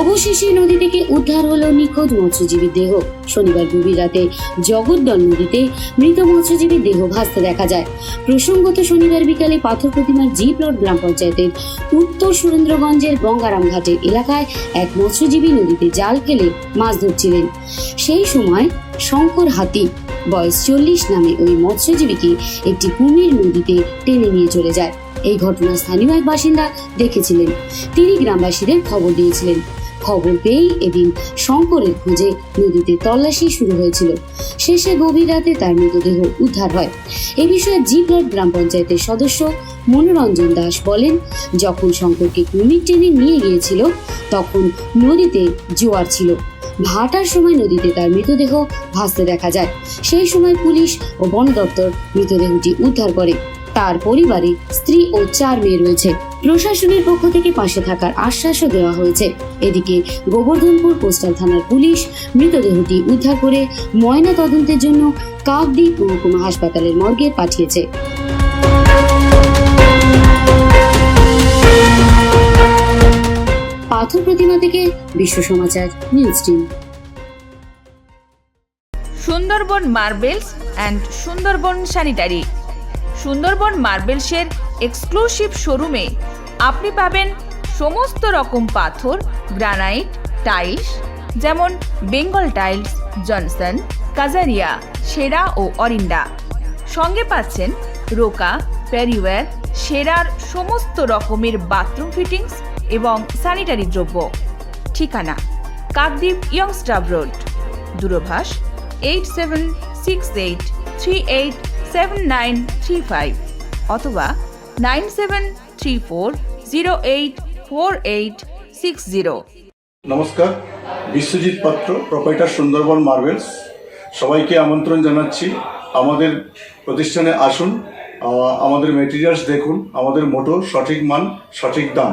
অবশেষে নদী থেকে উদ্ধার হলো নিখোঁজ মৎস্যজীবীর দেহ। শনিবার গভীর রাতে জগদ্দল নদীতে মৃত মৎস্যজীবীর দেহ ভাসতে দেখা যায়। প্রসঙ্গত শনিবার বিকালে পাথর প্রতিমার জি প্লট গ্রাম পঞ্চায়েতের উত্তর সুরেন্দ্রগঞ্জের গঙ্গারাম ঘাটের এলাকায় এক মৎস্যজীবী নদীতে জাল ফেলে মাছ ধরছিলেন। সেই সময় শঙ্কর হাতি, বয়স চল্লিশ, নামে ওই মৎস্যজীবীকে একটি কুমির নদীতে টেনে নিয়ে চলে যায়। এই ঘটনা স্থানীয় এক বাসিন্দা দেখেছিলেন। তিনি গ্রামবাসীদের খবর দিয়েছিলেন। খবর পেয়েই এদিন শঙ্করের খোঁজে নদীতে তল্লাশি শুরু হয়েছিল। শেষে গভীর রাতে তার মৃতদেহ উদ্ধার হয়। এ বিষয়ে জি ব্লক গ্রাম পঞ্চায়েতের সদস্য মনোরঞ্জন দাস বলেন, যখন শঙ্করকে কুমির টেনে নিয়ে গিয়েছিল, তখন নদীতে জোয়ার ছিল। ভাটার সময় নদীতে তার মৃতদেহ ভাসতে দেখা যায়। সেই সময় পুলিশ ও বন দপ্তর মৃতদেহটি উদ্ধার করে। তার পরিবারে স্ত্রী ও চার মেয়ে রয়েছে। প্রশাসনের পক্ষ থেকে পাশে থাকার আশ্বাসও দেওয়া হয়েছে। এদিকে গোবর্ধনপুর কোস্টাল থানার পুলিশ মৃতদেহটি উদ্ধার করে ময়না তদন্তের জন্য কাকদ্বীপ মহকুমা হাসপাতালের মর্গে পাঠিয়েছে। পাথর প্রতিমা থেকে Biswa Samachar, news team. Sundarban marbles and Sundarban sanitary. Sundarban মার্বেলসের exclusive শোরুমে আপনি পাবেন সমস্ত রকম পাথর, গ্রানাইট, টাইলস, যেমন বেঙ্গল টাইলস, জনসন, কাজারিয়া, সেরা ও অরিন্ডা সঙ্গে পাচ্ছেন রোকা, প্যারিওয়্যার, সেরার সমস্ত রকমের বাথরুম ফিটিংস এবং স্যানিটারি দ্রব্য। ঠিকানা, Kakdwip youngster road. দূরভাষ eight seven six eight three eight seven nine three five অথবা nine seven three four zero eight four eight six zero নমস্কার, বিশ্বজিৎ পাত্র প্রোপাইটার সুন্দরবন মার্বেলস সবাইকে আমন্ত্রণ জানাচ্ছি। আমাদের প্রতিষ্ঠানে আসুন আমাদের মেটেরিয়ালস দেখুন, আমাদের মোটো সঠিক মান, সঠিক দাম।